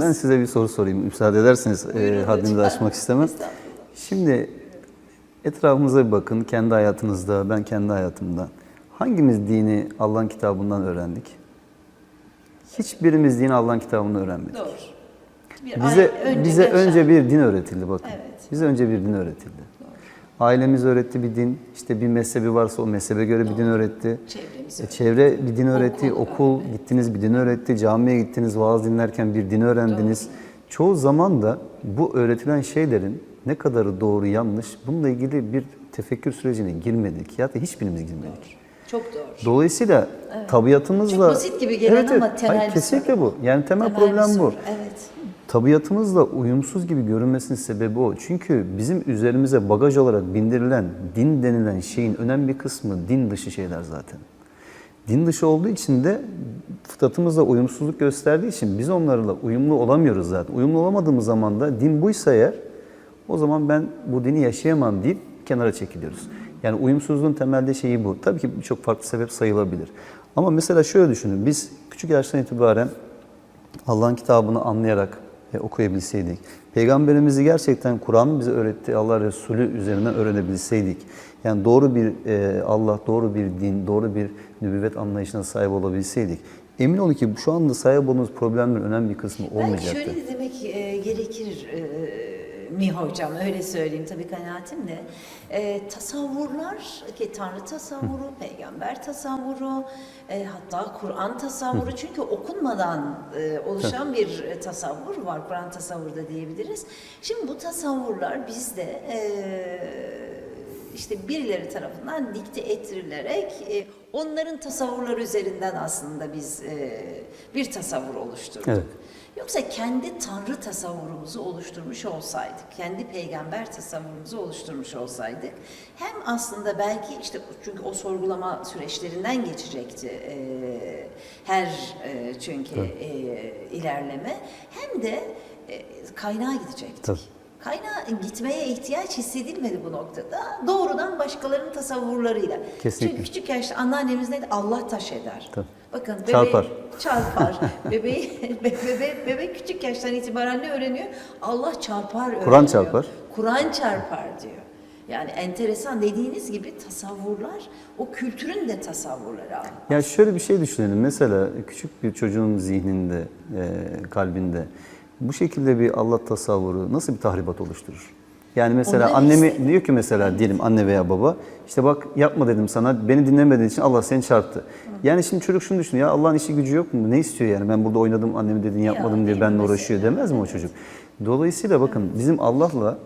Ben size bir soru sorayım. Müsaade ederseniz Buyurun e, haddini de lütfen. aşmak istemem. Şimdi etrafımıza bir bakın. Kendi hayatınızda, ben kendi hayatımda. Hangimiz dini Allah'ın kitabından öğrendik? Hiçbirimiz dini Allah'ın kitabından öğrenmedik. Doğru. Bir Bize ay bize önce bir din öğretildi bakın. Evet. Bize önce bir din öğretildi. Ailemiz öğretti bir din. İşte bir mezhebi varsa o mezhebe göre bir din öğretti. Çevremiz E, Çevre bir din öğretti, Okul gittiniz bir din öğretti, camiye gittiniz, vaaz dinlerken bir din öğrendiniz. Çoğu zaman da bu öğretilen şeylerin ne kadarı doğru yanlış bununla ilgili bir tefekkür sürecine girmedik ya da hiçbirimiz girmedik. Çok doğru. Dolayısıyla tabiatımızla... Çok basit gibi gelen ama temel Hayır, kesinlikle bu. Yani temel, Temel bir problem bu. soru, Evet. Tabiatımızla uyumsuz gibi görünmesinin sebebi o. Çünkü bizim üzerimize bagaj olarak bindirilen din denilen şeyin önemli bir kısmı din dışı şeyler zaten. Din dışı olduğu için de fıtratımızla uyumsuzluk gösterdiği için biz onlarla uyumlu olamıyoruz zaten. Uyumlu olamadığımız zaman da din buysa eğer o zaman ben bu dini yaşayamam deyip kenara çekiliyoruz. Yani uyumsuzluğun temelde şeyi bu. Tabii ki birçok farklı sebep sayılabilir. Ama mesela şöyle düşünün. Biz küçük yaştan itibaren Allah'ın kitabını anlayarak okuyabilseydik, Peygamberimizi gerçekten Kur'an'ın bize öğrettiği Allah Resulü üzerinden öğrenebilseydik, yani doğru bir e, Allah, doğru bir din, doğru bir nübüvvet anlayışına sahip olabilseydik, emin olun ki şu anda sahip olduğumuz problemlerin önemli bir kısmı Belki olmayacaktı. şöyle de demek e, gerekir e, mi hocam öyle söyleyeyim tabii kanaatim de. E, tasavvurlar ki Tanrı tasavvuru, peygamber tasavvuru, e, hatta Kur'an tasavvuru çünkü okunmadan e, oluşan bir e, tasavvur var. Kur'an tasavvuru da diyebiliriz. Şimdi bu tasavvurlar bizde e, işte birileri tarafından dikte ettirilerek e, onların tasavvurları üzerinden aslında biz e, bir tasavvur oluşturduk. Evet. Yoksa kendi tanrı tasavvurumuzu oluşturmuş olsaydık, kendi peygamber tasavvurumuzu oluşturmuş olsaydık, hem aslında belki işte çünkü o sorgulama süreçlerinden geçecekti e, her e, çünkü e, ilerleme, hem de e, kaynağa gidecektik. Tabii. Kaynağa gitmeye ihtiyaç hissedilmedi bu noktada. Doğrudan başkalarının tasavvurlarıyla. Kesinlikle. Çünkü küçük yaşta anneannemiz neydi? Allah taş eder. Tabii. Bakın bebeği, Çarpar. Çarpar. Bebeği, be, bebe, bebek küçük yaştan itibaren ne öğreniyor? Allah çarpar öğreniyor. Kur'an çarpar. Kur'an çarpar diyor. Yani enteresan dediğiniz gibi tasavvurlar o kültürün de tasavvurları abi. Ya şöyle bir şey düşünelim. Mesela küçük bir çocuğun zihninde, e, kalbinde bu şekilde bir Allah tasavvuru nasıl bir tahribat oluşturur? Yani mesela annemi demek diyor ki mesela diyelim anne veya baba işte bak yapma dedim sana beni dinlemediğin için Allah seni çarptı. Yani şimdi çocuk şunu düşünüyor ya Allah'ın işi gücü yok mu? Ne istiyor yani ben burada oynadım annemi dediğini yapmadım diye değil benimle uğraşıyor demez mi o çocuk? Dolayısıyla bakın bizim Allah'la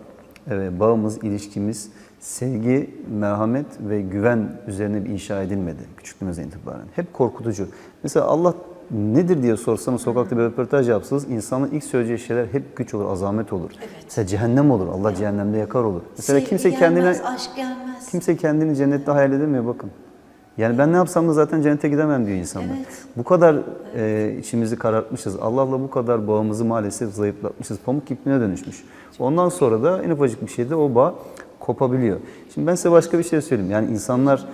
e, bağımız, ilişkimiz sevgi, merhamet ve güven üzerine bir inşa edilmedi küçüklüğümüzden itibaren. Hep korkutucu. Mesela Allah nedir diye sorsanız sokakta bir röportaj yapsanız insanın ilk söyleyeceği şeyler hep güç olur, azamet olur. Mesela cehennem olur, Allah cehennemde yakar olur. Mesela Sevgi kimse gelmez, kendine aşk gelmez. kimse kendini cennette hayal edemiyor bakın. Yani ben ne yapsam da zaten cennete gidemem diyor insanlar. Evet. Bu kadar e, içimizi karartmışız. Allah'la bu kadar bağımızı maalesef zayıflatmışız. Pamuk ipliğine dönüşmüş. Ondan sonra da en ufacık bir şeyde o bağ kopabiliyor. Şimdi ben size başka bir şey söyleyeyim. Yani insanlar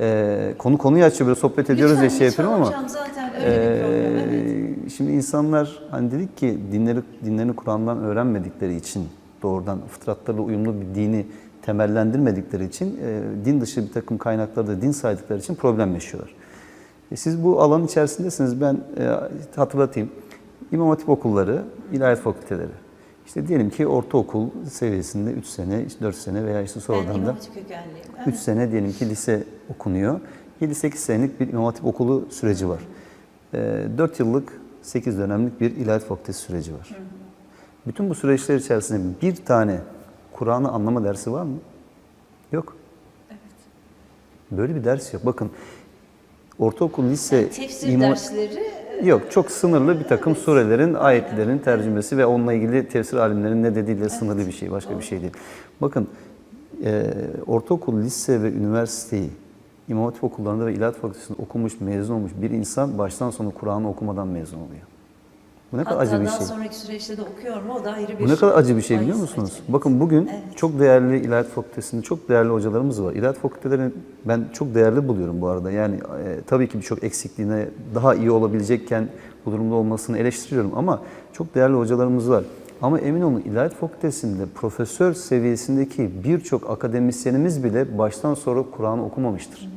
e, konu konuyu açıyor böyle sohbet ediyoruz Lütfen, ya şey yapıyorum ama zaten bir problem. Evet. ee, Şimdi insanlar hani dedik ki dinleri dinlerini Kur'an'dan öğrenmedikleri için doğrudan fıtratlarla uyumlu bir dini temellendirmedikleri için e, din dışı bir takım kaynakları da din saydıkları için problem yaşıyorlar. E, siz bu alanın içerisindesiniz. Ben e, hatırlatayım. İmam Hatip okulları, ilahiyat fakülteleri. İşte diyelim ki ortaokul seviyesinde 3 sene, 4 sene veya işte sonradan da İmam Hatip kökenliyim. 3 sene diyelim ki lise okunuyor. 7-8 senelik bir İmam Hatip okulu süreci var. 4 yıllık 8 dönemlik bir ilahiyat fakültesi süreci var. Bütün bu süreçler içerisinde bir tane Kur'an'ı anlama dersi var mı? Yok. Böyle bir ders yok. Bakın ortaokul, lise, Tefsir İmam- dersleri Yok, çok sınırlı bir takım surelerin, ayetlerin tercümesi ve onunla ilgili tefsir alimlerinin ne dediğiyle sınırlı bir şey, başka bir şey değil. Bakın, e, ortaokul, lise ve üniversiteyi İmam Hatip okullarında ve İlahiyat Fakültesi'nde okumuş, mezun olmuş bir insan baştan sona Kur'an'ı okumadan mezun oluyor. Bu ne kadar Hatta acı bir şey. sonraki süreçte de okuyor mu o da ayrı bir Bu ne kadar acı bir şey biliyor musunuz? acı. Bakın bugün Evet. çok değerli ilahiyat fakültesinde çok değerli hocalarımız var. İlahiyat fakültelerini ben çok değerli buluyorum bu arada. Yani e, tabii ki birçok eksikliğine daha iyi olabilecekken bu durumda olmasını eleştiriyorum ama çok değerli hocalarımız var. Ama emin olun İlahiyat Fakültesi'nde profesör seviyesindeki birçok akademisyenimiz bile baştan sonra Kur'an'ı okumamıştır.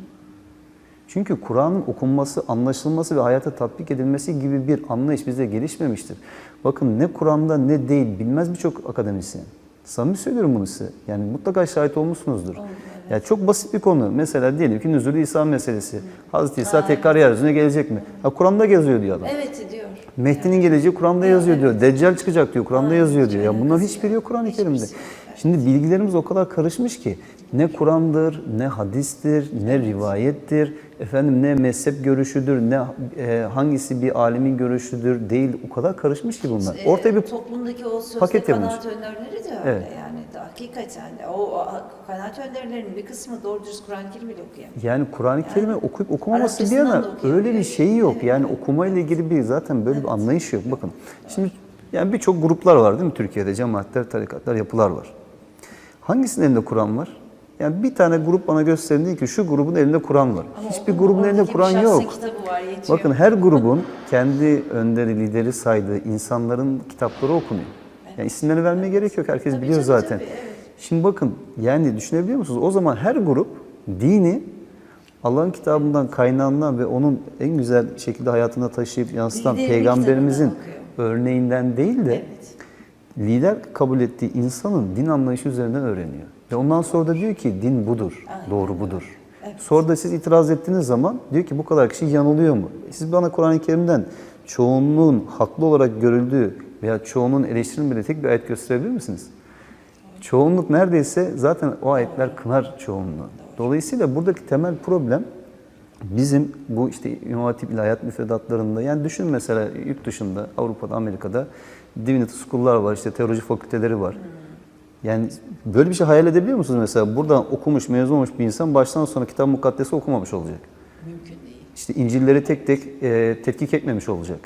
Çünkü Kur'an'ın okunması, anlaşılması ve hayata tatbik edilmesi gibi bir anlayış bizde gelişmemiştir. Bakın ne Kur'an'da ne değil bilmez birçok akademisyen. Samimi söylüyorum bunu size. Yani mutlaka şahit olmuşsunuzdur. Yani çok basit bir konu. Mesela diyelim ki nüzulü İsa meselesi. Hazreti İsa tekrar yeryüzüne gelecek mi? Ha, Kur'an'da yazıyor diyor adam. Evet diyor. Mehdi'nin geleceği Kur'an'da yazıyor diyor. Deccal çıkacak diyor. Kur'an'da yazıyor diyor. Ya bunların hiçbiri yok Kur'an-ı Kerim'de. Şimdi bilgilerimiz o kadar karışmış ki ne Kur'an'dır, ne hadistir, ne rivayettir, efendim ne mezhep görüşüdür, ne e, hangisi bir alimin görüşüdür değil. O kadar karışmış ki bunlar. Ee, Ortaya bir toplumdaki o sözde paket kanaat önderleri de öyle Evet. yani hakikaten o, o kanaat önderlerinin bir kısmı doğru dürüst Kur'an-ı Kerim bile okuyamıyor. Yani Kur'an-ı Kerim'i okuyup okumaması bir yana öyle bir şeyi yok. Evet, Yani evet. okumayla ilgili bir zaten böyle bir anlayış yok. Bakın şimdi yani birçok gruplar var değil mi Türkiye'de? Cemaatler, tarikatlar, yapılar var. Hangisinin elinde Kur'an var? Yani bir tane grup bana gösterin ki şu grubun elinde Kur'an var. Ama Hiçbir grubun elinde Kur'an yok. var. Bakın her grubun kendi önderi, lideri saydığı insanların kitapları okunuyor. Yani isimlerini vermeye gerek yok. Herkes Tabii, biliyor tabii, zaten. tabii, evet. Şimdi bakın yani düşünebiliyor musunuz? O zaman her grup dini Allah'ın kitabından, kaynağından ve onun en güzel şekilde hayatına taşıyıp yansıtan Liderin peygamberimizin örneğinden değil de Evet. Lider kabul ettiği insanın din anlayışı üzerinden öğreniyor. Ve ondan sonra da diyor ki din budur, Aynen doğru budur. Evet. Sonra da siz itiraz ettiğiniz zaman diyor ki bu kadar kişi yanılıyor mu? Siz bana Kur'an-ı Kerim'den çoğunluğun haklı olarak görüldüğü veya çoğunun eleştirilmediği tek bir ayet gösterebilir misiniz? Çoğunluk neredeyse zaten o ayetler kınar çoğunluğu. Dolayısıyla buradaki temel problem bizim bu işte İmam Hatip İlahiyat müfredatlarında yani düşün mesela yurt dışında Avrupa'da Amerika'da Divinity School'lar var işte teoloji fakülteleri var. Yani böyle bir şey hayal edebiliyor musunuz mesela? Buradan okumuş, mezun olmuş bir insan baştan sona kitap mukaddesi okumamış olacak. Mümkün değil. İşte İncil'leri tek tek e, tetkik etmemiş olacak.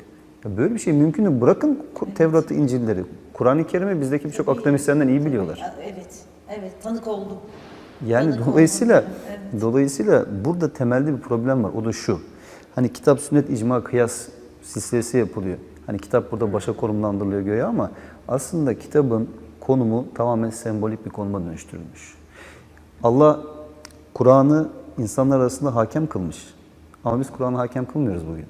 Ya böyle bir şey mümkün mü? Bırakın Ku- Tevrat'ı, İncil'leri. Kur'an-ı Kerim'i bizdeki birçok akademisyenden iyi biliyorlar. Evet, evet tanık oldum. Yani Tanık dolayısıyla oldum. Evet. dolayısıyla burada temelde bir problem var. O da şu. Hani kitap, sünnet, icma, kıyas silsilesi yapılıyor. Hani kitap burada başa konumlandırılıyor göğe ama aslında kitabın konumu tamamen sembolik bir konuma dönüştürülmüş. Allah Kur'an'ı insanlar arasında hakem kılmış. Ama biz Kur'an'ı hakem kılmıyoruz bugün.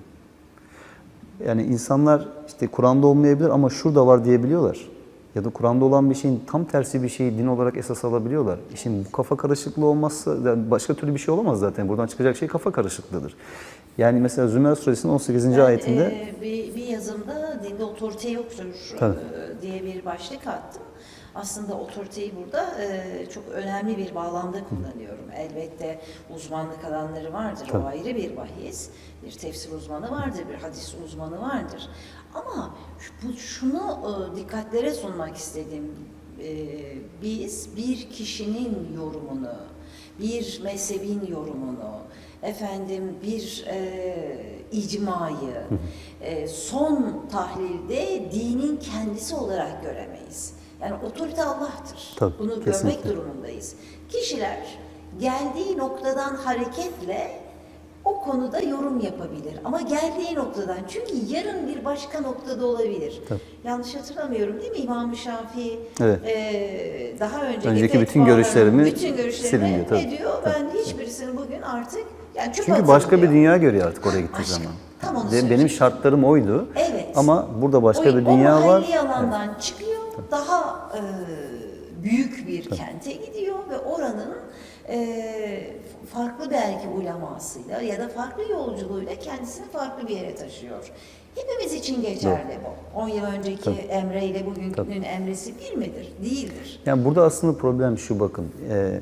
Yani insanlar işte Kur'an'da olmayabilir ama şurada var diyebiliyorlar. Ya da Kur'an'da olan bir şeyin tam tersi bir şeyi din olarak esas alabiliyorlar. Şimdi bu kafa karışıklığı olmazsa yani başka türlü bir şey olamaz zaten. Buradan çıkacak şey kafa karışıklığıdır. Yani mesela Zümer Suresinin 18. Ben, ayetinde e, bir, bir yazımda dinde otorite yoktur Tabii. e, diye bir başlık attım. Aslında otoriteyi burada e, çok önemli bir bağlamda kullanıyorum. Elbette uzmanlık alanları vardır. Tabii. O ayrı bir bahis. Bir tefsir uzmanı vardır, bir hadis uzmanı vardır. Ama bu, şunu e, dikkatlere sunmak istedim. E, biz bir kişinin yorumunu, bir mezhebin yorumunu, efendim bir e, icmayı e, son tahlilde dinin kendisi olarak göremeyiz. Yani otorite Allah'tır. Tabii, Bunu görmek kesinlikle. durumundayız. Kişiler geldiği noktadan hareketle o konuda yorum yapabilir. Ama geldiği noktadan çünkü yarın bir başka noktada olabilir. Tabii. Yanlış hatırlamıyorum değil mi İmam Şafii? Evet. e, daha önceki, Önceki bütün görüşlerimi bütün görüşlerimi silin diyor, tabii. ne diyor? Ben hiçbirisini bugün artık yani çünkü başka bir dünya görüyor artık oraya gittiği Başka. zaman. Tam onu benim şartlarım oydu. Evet. Ama burada başka o, bir o dünya var. mahalli alandan çıkıyor, daha e, büyük bir kente gidiyor ve oranın e, farklı belki ulemasıyla ya da farklı yolculuğuyla kendisini farklı bir yere taşıyor. Hepimiz için geçerli bu. 10 yıl önceki Emre ile bugünkünün Emre'si bir midir? Değildir. Yani burada aslında problem şu bakın. Ee,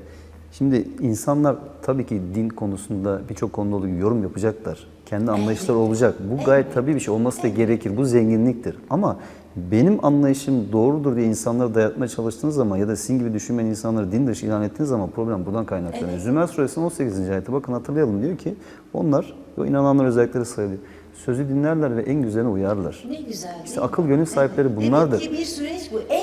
şimdi insanlar tabii ki din konusunda birçok konuda yorum yapacaklar. Kendi anlayışları olacak. Bu gayet tabii bir şey olması da gerekir. Bu zenginliktir. Ama benim anlayışım doğrudur diye insanlara dayatmaya çalıştığınız zaman ya da sizin gibi düşünmeyen insanları din dışı ilan ettiğiniz zaman problem buradan kaynaklanıyor. Zümer Suresinin 18. ayeti bakın hatırlayalım diyor ki onlar o inananlar özellikleri sayılıyor. Sözü dinlerler ve en güzeline uyarlar. Ne güzel İşte akıl gönül sahipleri bunlardır. Demek ki bir süreç bu. En